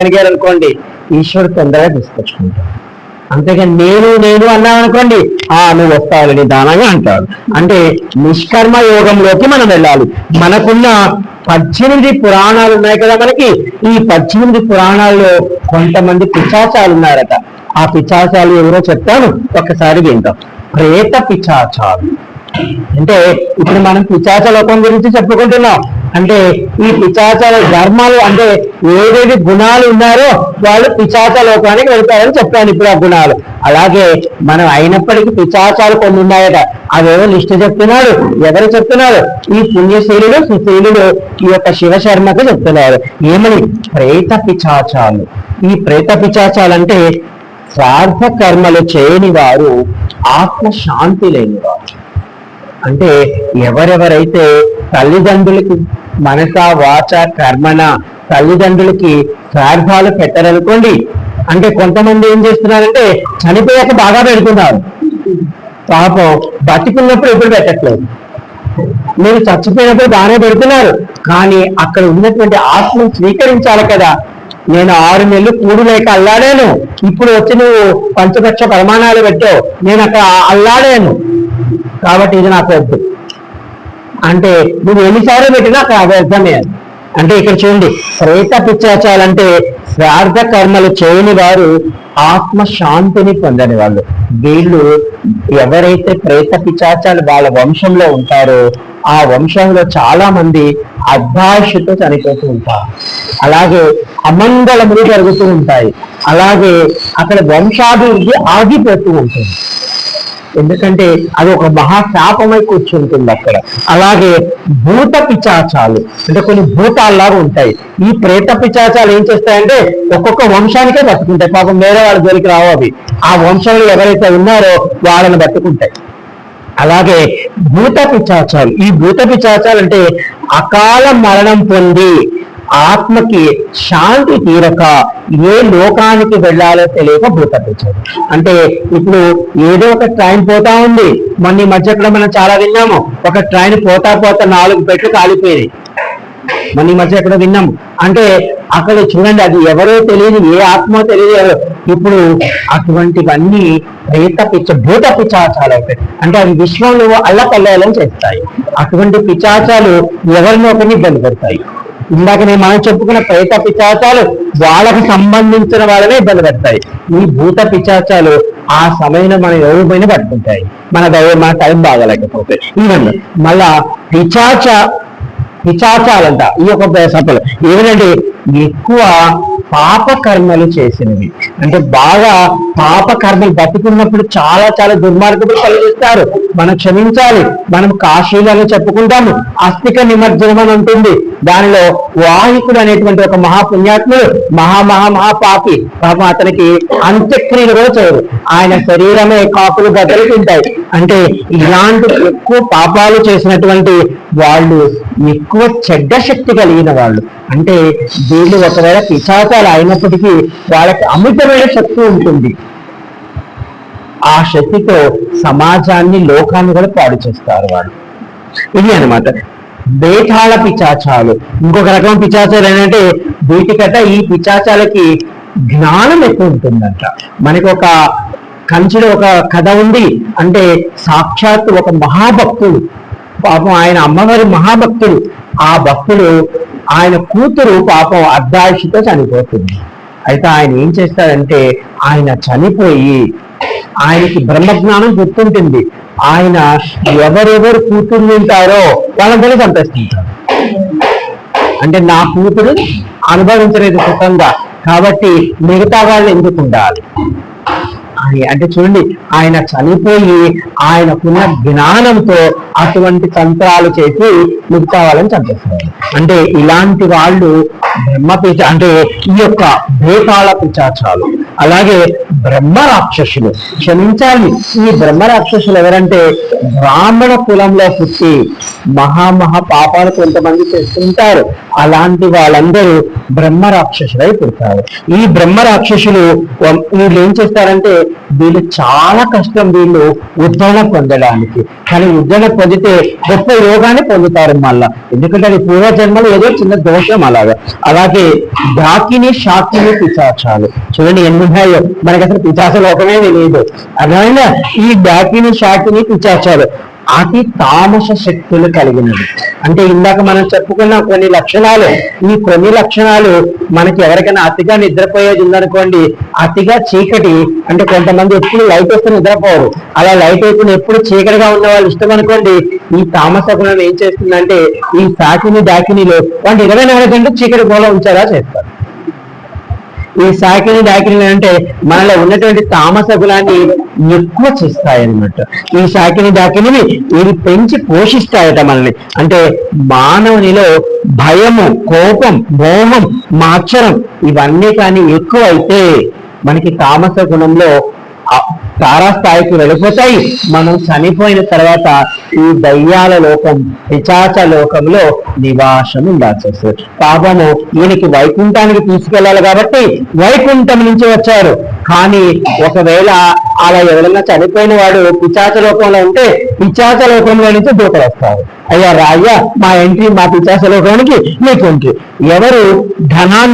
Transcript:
అడిగారు అనుకోండి ఈశ్వరుడు తొందరగా తీసుకొచ్చుకుంటాడు. అంతేగాని నేను నేను అన్నావు అనుకోండి ఆ నువ్వు వస్తావు నిదానంగా అంటాడు. అంటే నిష్కర్మ యోగంలోకి మనం వెళ్ళాలి. మనకున్న పద్దెనిమిది పురాణాలు ఉన్నాయి కదా మనకి. ఈ పద్దెనిమిది పురాణాల్లో కొంతమంది పిచాచాలు ఉన్నారట ఆ పిచాచాలు ఎవరో చెప్తాను ఒక్కసారి వింటాం ప్రేత పిచాచాలు అంటే ఇప్పుడు మనం పిచాచ లోకం గురించి చెప్పుకుంటున్నాం. అంటే ఈ పిచాచాల ధర్మాలు అంటే ఏదేది గుణాలు ఉన్నారో వాళ్ళు పిచాచ లోకానికి వెళ్తారని చెప్పాను ఇప్పుడు ఆ గుణాలు. అలాగే మనం అయినప్పటికీ పిచాచాలు కొన్ని ఉన్నాయట. అవేవో లిస్ట్ చెప్తున్నాడు ఎవరు చెప్తున్నారు ఈ పుణ్యశీలుడు సుశీలుడు ఈ యొక్క శివశర్మకు చెప్తున్నారు. ఏమని? ప్రేత పిచాచాలు ఈ ప్రేత పిచాచాలు అంటే శ్రాద్ధ కర్మలు చేయని వారు ఆత్మశాంతి లేని వారు అంటే ఎవరెవరైతే తల్లిదండ్రులకి మనస వాచ కర్మన. తల్లిదండ్రులకి శ్రార్థాలు పెట్టారనుకోండి. అంటే కొంతమంది ఏం చేస్తున్నారంటే చనిపోయాక బాగా పెడుతున్నారు. పాపం బతికున్నప్పుడు ఎప్పుడు పెట్టట్లేదు. మీరు చచ్చిపోయినప్పుడు బాగానే పెడుతున్నారు. కానీ అక్కడ ఉన్నటువంటి ఆత్మను స్వీకరించాలి కదా. నేను ఆరు నెలలు కూడు లేక అల్లాడాను. ఇప్పుడు వచ్చి నువ్వు పంచపక్ష ప్రమాణాలు పెట్టావు. నేను అక్కడ అల్లాడాను. కాబట్టి ఇది నాకు వద్దు. అంటే నువ్వు ఎన్నిసార్లు పెట్టినా అక్కడ వ్యర్థమే అంటే ఇక్కడ చూడండి ప్రేత పిచ్చాచాలంటే శ్రార్థ కర్మలు చేయని వారు ఆత్మ శాంతిని పొందని వాళ్ళు. వీళ్ళు ఎవరైతే ప్రేత పిచాచాలు వాళ్ళ వంశంలో ఉంటారో ఆ వంశంలో చాలా మంది అద్భాషతో చనిపోతూ ఉంటారు. అలాగే అమంగళములు జరుగుతూ ఉంటాయి. అలాగే అక్కడ వంశాభివృద్ధి ఆగిపోతూ ఉంటుంది. ఎందుకంటే అది ఒక మహాశాపమై కూర్చుంటుంది అక్కడ. అలాగే భూత పిచాచాలు అంటే కొన్ని భూతాల్లాగా ఉంటాయి. ఈ ప్రేత పిచాచాలు ఏం చేస్తాయంటే ఒక్కొక్క వంశానికే బతుకుంటాయి పాపం వేరే వాళ్ళ జోలికి రావు అవి. ఆ వంశంలో ఎవరైతే ఉన్నారో వాళ్ళని బతుకుంటాయి అలాగే భూత పిచాచాలు. ఈ భూత పిచాచాలు అంటే అకాల మరణం పొంది ఆత్మకి శాంతి తీరక ఏ లోకానికి వెళ్ళాలో తెలియక భూత అంటే ఇప్పుడు ఏదో ఒక ట్రైన్ పోతా ఉంది. మొన్న ఈ మధ్య కూడా మనం చాలా విన్నాము. ఒక ట్రైన్ పోతా పోతా నాలుగు పెట్లు కాలిపోయినాయి. మన ఈ మధ్య ఎక్కడ విన్నాము. అంటే అక్కడ చూడండి అది ఎవరో తెలియదు ఏ ఆత్మో తెలియదు ఎవరో. ఇప్పుడు అటువంటివన్నీ ప్రేత పిచ్చ భూత పిచాచాలు అవుతాయి అంటే అవి విశ్వంలో అల్లకల్లోలం చేస్తాయి. అటువంటి పిచాచాలు ఎవరినో ఒకరిని ఇబ్బంది పెడతాయి. ఇందాక నేను మనం చెప్పుకున్న ప్రేత పిచాచాలు వాళ్ళకు సంబంధించిన వాళ్ళనే ఇబ్బంది పెడతాయి. ఈ భూత పిచాచాలు ఆ సమయంలో మనం ఎవరి పైన పట్టుకుంటాయి మన దైవం మన టైం బాగలేకపోతే. ఇవన్నీ మళ్ళా పిచాచ పిచాచాలంట ఈ యొక్క సభలు ఏమిటంటే ఎక్కువ పాపకర్మలు చేసినవి. అంటే బాగా పాపకర్మలు బతుకున్నప్పుడు చాలా చాలా దుర్మార్గములు కలిగిస్తారు. మనం క్షమించాలి. మనం కాశీలను చెప్పుకుంటాము. అస్థిక నిమజ్జనం అని ఉంటుంది. దానిలో వాహికుడు అనేటువంటి ఒక మహాపుణ్యాత్ముడు మహా మహా మహాపాపి పాపం. అతనికి అంత్యక్రియలు కూడా చేయరు. ఆయన శరీరమే కాపులు బద్దలు తింటాయి. అంటే ఇలాంటి ఎక్కువ పాపాలు చేసినటువంటి వాళ్ళు ఎక్కువ చెడ్డ శక్తి కలిగిన వాళ్ళు. అంటే వీళ్ళు ఒకవేళ పిశాచాలు అయినప్పటికీ వాళ్ళకి అమితమైన శక్తి ఉంటుంది. ఆ శక్తితో సమాజాన్ని లోకాన్ని కూడా పాడు చేస్తారు వాళ్ళు. ఇది అన్నమాట. బేతాళ పిచాచాలు ఇంకొక రకం పిచాచాలు ఏంటంటే వీటికట ఈ పిచాచాలకి జ్ఞానం ఎక్కువ ఉంటుందంట. మనకి ఒక కంచిలో ఒక కథ ఉంది. అంటే సాక్షాత్ ఒక మహాభక్తుడు. పాపం ఆయన అమ్మవారి మహాభక్తుడు. ఆ భక్తుడు ఆయన కూతురు పాపం అర్ధాయుషితో చనిపోతుంది. అయితే ఆయన ఏం చేస్తాడంటే ఆయన చనిపోయి ఆయనకి బ్రహ్మజ్ఞానం గుర్తుంటుంది. ఆయన ఎవరెవరు కూతురు ఉంటారో వాళ్ళందరూ చంపేస్తుంటారు అంటే నా కూతురు అనుభవించలేదు సుఖంగా. కాబట్టి మిగతా వాళ్ళు ఎందుకు ఉండాలి? అంటే చూడండి ఆయన చనిపోయి ఆయనకున్న జ్ఞానంతో అటువంటి తంత్రాలు చేసి మిగతా వాళ్ళని చంపేస్తారు అంటే ఇలాంటి వాళ్ళు బ్రహ్మ పిచ అంటే ఈ యొక్క భూతాళ పిచాచాలు అలాగే బ్రహ్మ రాక్షసులు. క్షమించాలి. ఈ బ్రహ్మ రాక్షసులు ఎవరంటే బ్రాహ్మణ కులంలో పుట్టి మహా మహా పాపాలు కొంతమంది చేస్తుంటారు అలాంటి వాళ్ళందరూ బ్రహ్మ రాక్షసులై పుడతారు. ఈ బ్రహ్మ రాక్షసులు వీళ్ళు ఏం చేస్తారంటే వీళ్ళు చాలా కష్టం వీళ్ళు ఉద్ధరణ పొందడానికి. కానీ ఉద్ధరణ పొందితే గొప్ప యోగాన్ని పొందుతారు మళ్ళా. ఎందుకంటే అది పూర్వజన్మలో ఏదో చిన్న దోషం అలాగా. అలాగే డాకిని షాకిని పిచాచాలు చూడండి ఎన్ని ఉన్నాయో. మనకి అసలు పిచాచ లోకమే తెలియదు అర్థమైందా? ఈ డాకిని షాకిని పిచాచాలు అతి తామస శక్తులు కలిగినది అంటే ఇందాక మనం చెప్పుకున్న కొన్ని లక్షణాలు. ఈ కొన్ని లక్షణాలు మనకి ఎవరికైనా అతిగా నిద్రపోయేది ఉందనుకోండి అతిగా చీకటి అంటే కొంతమంది ఎప్పుడు లైట్ వేస్తే నిద్రపోరు. అలా లైట్ వేసిన ఎప్పుడు చీకటిగా ఉన్న వాళ్ళు ఇష్టం అనుకోండి ఈ తామస గుణం ఏం చేస్తుందంటే ఈ సాకిని డాకినిలో వాళ్ళు ఇరవై నాలుగు గంటలు చీకటి గోళ ఉంచారా చేస్తారు. ఈ సాకిని డాకిని అంటే మనలో ఉన్నటువంటి తామస గుణాన్ని ఎక్కువ చేస్తాయి అన్నమాట ఈ సాకిని డాకిని ఇవి పెంచి పోషిస్తాయట మనల్ని. అంటే మానవునిలో భయము కోపం మోహం మాక్షరం ఇవన్నీ కానీ ఎక్కువ అయితే మనకి తామస గుణంలో తారాస్థాయికి వెళ్ళిపోతాయి. మనం చనిపోయిన తర్వాత ఈ దయ్యాల లోకం పిచాచ లోకంలో నివాసం ఉండాల్సి వస్తుంది పాపము ఈయనకి వైకుంఠానికి తీసుకెళ్ళాలి కాబట్టి వైకుంఠం నుంచి వచ్చారు. కానీ ఒకవేళ అలా ఎవరైనా చనిపోయిన వాడు పిచాచ లోకంలో ఉంటే పిచాచ లోకంలో నుంచి దూతలు వస్తారు అయ్యా రాయ్యా మా ఎంట్రీ మా పిచాచ లోకానికి మీకు ఎవరు ధనాన్ని